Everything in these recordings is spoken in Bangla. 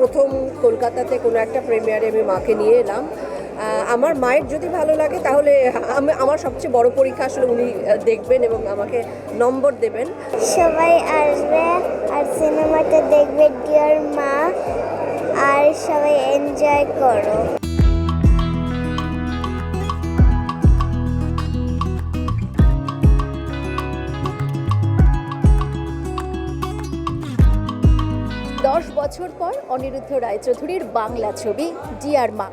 প্রথম কলকাতাতে কোনো একটা প্রিমিয়ারে আমি মাকে নিয়ে এলাম। আমার মায়ের যদি ভালো লাগে, তাহলে আমি আমার সবচেয়ে বড় পরীক্ষা আসলে উনি দেখবেন এবং আমাকে নম্বর দেবেন। সবাই আসবে আর সিনেমাটা দেখবে ডিয়ার মা। আর সবাই এনজয় করো। বছর পর অনিরুদ্ধ রায়চৌধুরীর বাংলা ছবি ডিয়ার মা।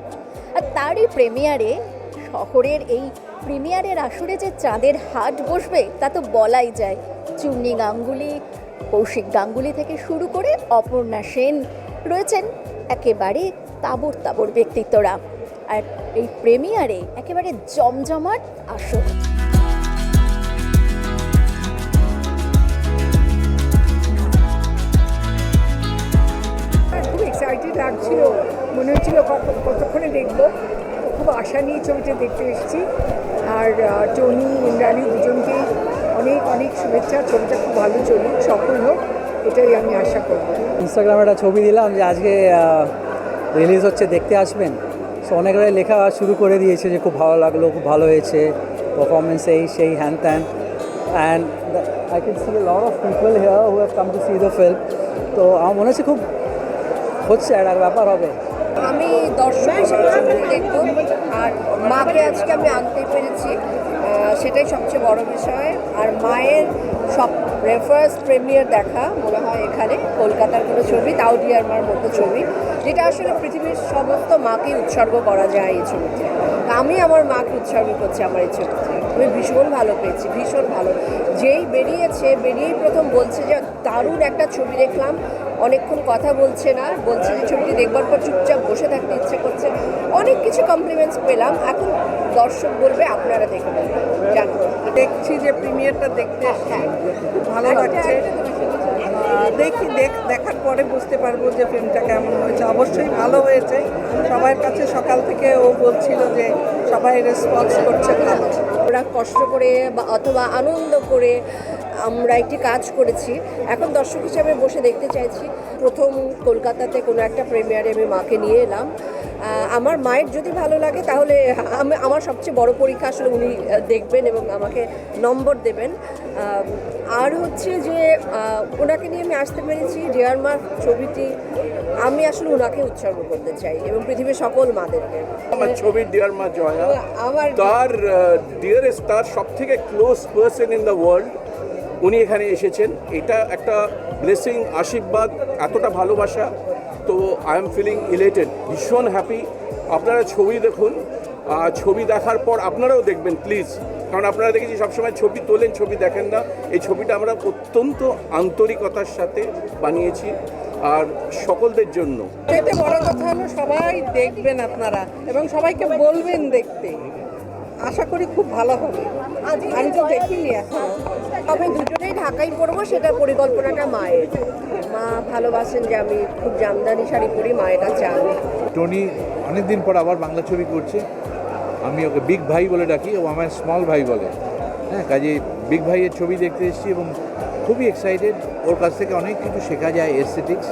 আর তারই প্রেমিয়ারে শহরের এই প্রিমিয়ারের আসরে যে চাঁদের হাট বসবে, তা তো বলাই যায়। চুন্নি গাঙ্গুলি, কৌশিক গাঙ্গুলি থেকে শুরু করে অপর্ণা সেন রয়েছেন একেবারে তাবর তাবর ব্যক্তিত্বরা। আর এই প্রেমিয়ারে একেবারে জমজমাট আসর। লাগছিল, মনে হচ্ছিল কত- কতক্ষণে দেখব। খুব আশা নিয়ে ছবিটা দেখতে এসেছি। আর টনি, ইন্দ্রাণী দুজনকেই অনেক অনেক শুভেচ্ছা। ছবিটা খুব ভালো চলুক, সফল হোক, এটাই আমি আশা করব। ইনস্টাগ্রামে একটা ছবি দিলাম যে আজকে রিলিজ হচ্ছে, দেখতে আসবেন। সো অনেকরাই লেখা শুরু করে দিয়েছে যে খুব ভালো লাগল, খুব ভালো হয়েছে। পারফরমেন্স এই, সেই, হ্যান ত্যান। And I can see lot of people here who have come to see the film তো আমার মনে হচ্ছে খুব হচ্ছে একটা ব্যাপার হবে। আমি দর্শক হিসেবে দেখব, আর মাকে আজকে আমি আনতে পেরেছি সেটাই সবচেয়ে বড় বিষয়। আর মায়ের সব রেফার্স প্রিমিয়ার দেখা, মনে হয় এখানে, কলকাতার কোনো ছবি, তাও ডিয়ার মার মতো ছবি, যেটা আসলে পৃথিবীর সমস্ত মাকে উৎসর্গ করা যায় এই ছবিতে। আমি আমার মাকে উৎসর্গ করছি আমার এই ছবিতে। আমি ভীষণ ভালো পেয়েছি, ভীষণ ভালো। যেই বেরিয়েছে, বেরিয়েই প্রথম বলছে যে, দারুণ একটা ছবি দেখলাম অনেকক্ষণ কথা বলছে না বলছে যে ছবিটি দেখবার পর চুপচাপ বসে থাকতে ইচ্ছে করছে। অনেক কিছু কমপ্লিমেন্টস পেলাম। এখন দর্শক বলবে আপনারা দেখে বলবেন জানো। দেখছি যে প্রিমিয়ারটা দেখতে এসেছি খুব ভালো লাগছে। দেখি দেখ দেখার পরে বুঝতে পারব যে ফিল্মটা কেমন হয়েছে। অবশ্যই ভালো হয়েছে। সবার কাছে সকাল থেকে ও বলছিল যে সবাই রেসপন্স করছে ভালো। আমরা কষ্ট করে বা অথবা আনন্দ করে আমরা একটি কাজ করেছি। এখন দর্শক হিসাবে বসে দেখতে চাইছি প্রথম কলকাতাতে কোনো একটা প্রিমিয়ারে আমি মাকে নিয়ে এলাম। আমার মায়ের যদি ভালো লাগে তাহলে আমি আমার সবচেয়ে বড় পরীক্ষা আসলে উনি দেখবেন এবং আমাকে নম্বর দেবেন। আর হচ্ছে যে ওনাকে নিয়ে আমি আসতে পেরেছি ডিয়ার মা ছবিটি আমি আসলে ওনাকে উৎসর্গ করতে চাই এবং পৃথিবীর সকল মাদেরকে। আমার ছবি ডিয়ার মা জয়া আমার তার ডিয়ারেস্ট তার সব থেকে close person in the world উনি এখানে এসেছেন। এটা একটা ব্লেসিং আশীর্বাদ, এতটা ভালোবাসা। তো আই এম ফিলিং ইলেটেড ভীষণ হ্যাপি আপনারা ছবি দেখুন ছবি দেখার পর আপনারাও দেখবেন প্লিজ কারণ আপনারা দেখেছি সবসময় ছবি তোলেন, ছবি দেখেন না। এই ছবিটা আমরা অত্যন্ত আন্তরিকতার সাথে বানিয়েছি, আর সকলদের জন্য। এতে বড় কথা হলো সবাই দেখবেন আপনারা, এবং সবাইকে বলবেন দেখতে। আশা করি খুব ভালো হবে। আমি তো দেখিনি এখন। আমি দুজনেই ঢাকাই পরবো সেটা পরিকল্পনাটা মায়ের। মা ভালোবাসেন যে আমি খুব জামদানি শাড়ি পরি মা এটা চান টনি অনেকদিন পর আবার বাংলা ছবি করছে। আমি ওকে বিগ ভাই বলে ডাকি, ও আমার স্মল ভাই বলে। হ্যাঁ কাজে বিগ ভাইয়ের ছবি দেখতে এসেছি এবং খুবই এক্সাইটেড ওর কাছ থেকে অনেক কিছু শেখা যায় এস্থেটিক্স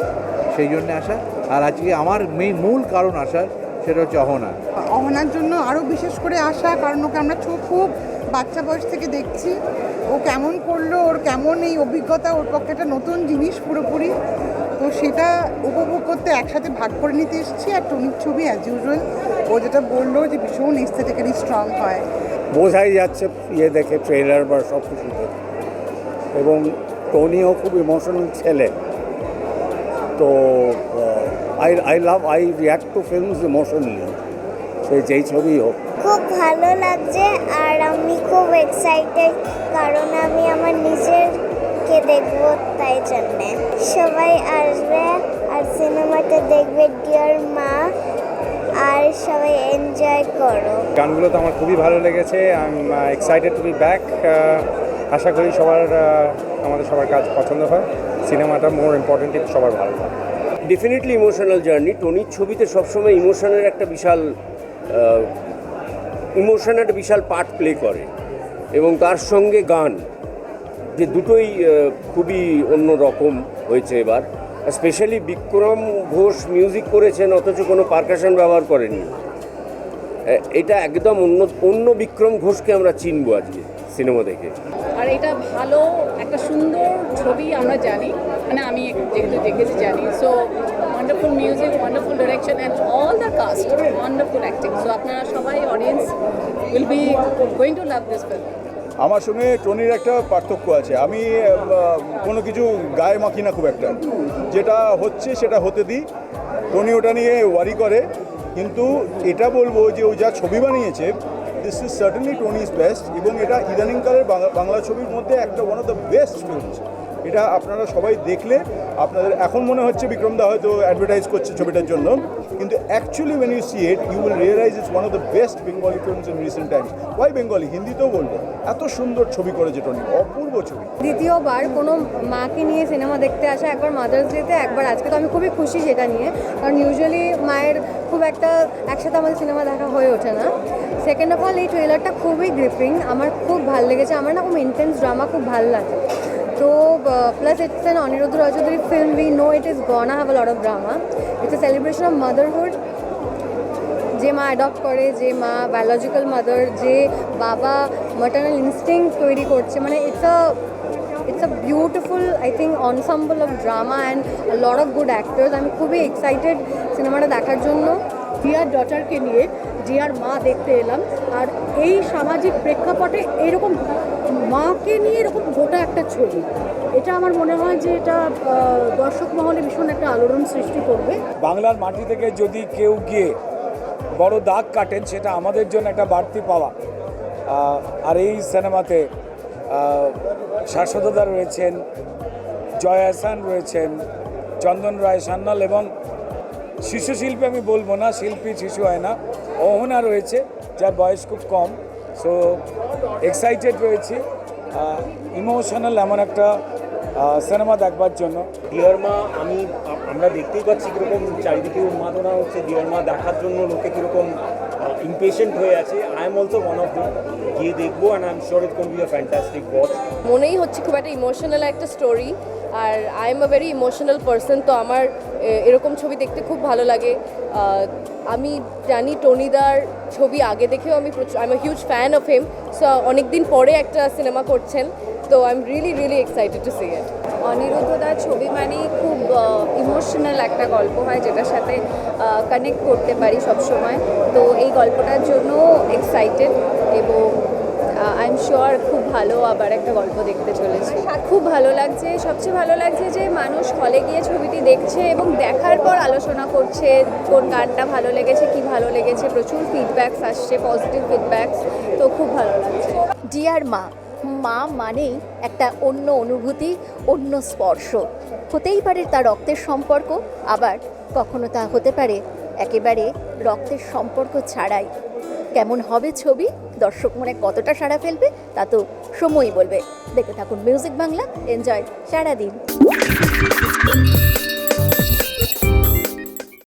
সেই জন্য আসা আর আজকে আমার মেইন মূল কারণ আসার সেটা হচ্ছে অহনা। অহনার জন্য আরও বিশেষ করে আসা কারণ ওকে আমরা খুব খুব বাচ্চা বয়স থেকে দেখছি। ও কেমন করল ওর কেমন এই অভিজ্ঞতা ওর পক্ষে একটা নতুন জিনিস পুরোপুরি। তো সেটা উপভোগ করতে একসাথে ভাগ করে নিতে এসেছি। আর টনির ছবি অ্যাজ ইউজুয়াল ও যেটা বলল যে ভীষণ এস্থেটিক্যালি স্ট্রং হয়। বোঝাই যাচ্ছে ইয়ে দেখে ট্রেলার বা সব কিছু দেখে। এবং টনিও খুব ইমোশনাল ছেলে। তো I I love I react to films emotionally সে যেই ছবি হোক। খুব ভালো লাগছে আর আমি খুব এক্সাইটেড কারণ আমি আমার নিজের নিজেরকে দেখব তাই জন্যে। সবাই আসবে আর সিনেমাটা দেখবে ডিয়ার মা আর সবাই এনজয় করো। গানগুলো তো আমার খুবই ভালো লেগেছে I am excited to be back আশা করি সবার আমাদের সবার কাজ পছন্দ হয় সিনেমাটা মোর ইম্পর্টেন্ট সবার ভালো। লাগে ডেফিনেটলি ইমোশনাল জার্নি টনির ছবিতে সবসময় ইমোশনের একটা বিশাল ইমোশন একটা বিশাল পার্ট প্লে করে। এবং তার সঙ্গে গান, যে দুটোই খুবই অন্য রকম হয়েছে এবার। স্পেশালি বিক্রম ঘোষ মিউজিক করেছেন, অথচ কোনো পারকাশন ব্যবহার করেননি। এ- এটা একদম অন্য অন্য বিক্রম ঘোষকে আমরা চিনবো আজকে সিনেমা দেখে। আর এটা ভালো, একটা সুন্দর ছবি আমরা জানি। মানে আমি যেহেতু দেখেছি জানি so wonderful music wonderful direction and all the cast wonderful acting so আপনারা সবাই audience will be going to love this film আমার সঙ্গে টনির একটা পার্থক্য আছে। আমি কোনো কিছু গায়ে মাখি না খুব একটা। যেটা হচ্ছে সেটা হতে দিই। টনি ওটা নিয়ে ওয়ারি করে। কিন্তু এটা বলব যে ও যা ছবি বানিয়েছে this is certainly Tony is best এবং এটা ইদানিংকালের বাংলা ছবির মধ্যে একটা one of the best films এটা আপনারা সবাই দেখলে আপনাদের, এখন মনে হচ্ছে বিক্রমদা হয়তো অ্যাডভার্টাইজ করছে ছবিটার জন্য, কিন্তু actually when you see it you will realise it's one of the best Bengali films in recent times why Bengali হিন্দিতেও বলব। এত সুন্দর ছবি করেছে টনি অপূর্ব ছবি। দ্বিতীয়বার কোনো মাকে নিয়ে সিনেমা দেখতে আসা একবার মাদার্স ডেতে একবার আজকে তো আমি খুবই খুশি সেটা নিয়ে, কারণ ইউজুয়ালি মায়ের খুব একটা একসাথে আমাদের সিনেমা দেখা হয়ে ওঠে না। সেকেন্ড অফ অল এই ট্রেলারটা খুবই গ্রিপিং আমার খুব ভালো লেগেছে, আমার না খুব ইন্টেন্স ড্রামা খুব ভালো লাগে। তো plus it's an Aniruddha Roychowdhury film we know it is gonna have a lot of drama it's a celebration of motherhood যে মা অ্যাডপ্ট করে যে মা বায়োলজিক্যাল মাদার যে বাবা মাটার্নাল ইনস্টিং তৈরি করছে মানে it's a it's a beautiful I think ensemble of drama and lot of good actors আমি খুবই এক্সাইটেড সিনেমাটা দেখার জন্য ডিয়ার ডটারকে নিয়ে ডিয়ার মা দেখতে এলাম আর এই সামাজিক প্রেক্ষাপটে এরকম মাকে নিয়ে এরকম গোটা একটা ছবি। এটা আমার মনে হয় যে এটা দর্শক মহলে ভীষণ একটা আলোড়ন সৃষ্টি করবে। বাংলার মাটি থেকে যদি কেউ গিয়ে বড় দাগ কাটেন, সেটা আমাদের জন্য একটা বাড়তি পাওয়া। আর এই সিনেমাতে শাশ্বতদা রয়েছেন, জয় আহসান রয়েছেন, চন্দন রায় সান্যাল এবং শিশু শিল্পী আমি বলব না, শিল্পী শিশু হয় না, অহনা রয়েছে, যার বয়স খুব কম। সো এক্সাইটেড রয়েছি। ইমোশনাল এমন একটা সিনেমা দেখবার জন্য। ডিয়ার মা আমি আমরা দেখতেই পাচ্ছি কীরকম চারিদিকে উন্মাদনা হচ্ছে। ডিয়ার মা দেখার জন্য লোকে কীরকম ইম্পেশেন্ট হয়ে আছে। I am also one of them গিয়ে দেখব and I am sure it gonna be a fantastic watch মনেই হচ্ছে খুব একটা ইমোশনাল একটা story R I am a very emotional person তো আমার এরকম ছবি দেখতে খুব ভালো লাগে। আমি জানি টনিদার ছবি আগে দেখেও আমি I am huge fan of him so অনেক দিন পরে একটা সিনেমা করছেন। তো I am really really excited to see it অনিরুদ্ধদার ছবি মানেই খুব ইমোশনাল একটা গল্প হয়, যেটার সাথে কানেক্ট করতে পারি সবসময়। তো, এই গল্পটার জন্য এক্সাইটেড এবং আই এম শিওর খুব ভালো আবার একটা গল্প দেখতে চলেছি। খুব ভালো লাগছে, সবচেয়ে ভালো লাগছে যে মানুষ হলে গিয়ে ছবিটি দেখছে এবং দেখার পর আলোচনা করছে, কোন গানটা ভালো লেগেছে, কি ভালো লেগেছে, প্রচুর ফিডব্যাকস আসছে পজিটিভ ফিডব্যাকস তো খুব ভালো লাগছে। ডিয়ার মা মা মানেই একটা অন্য অনুভূতি, অন্য স্পর্শ। হতেই পারে তার রক্তের সম্পর্ক, আবার কখনো তা হতে পারে একেবারে রক্তের সম্পর্ক ছাড়াই। কেমন হবে ছবি? দর্শক মনে কতটা সাড়া ফেলবে? তা তো সময়ই বলবে। দেখে থাকুন মিউজিক বাংলা এনজয় সারাদিন।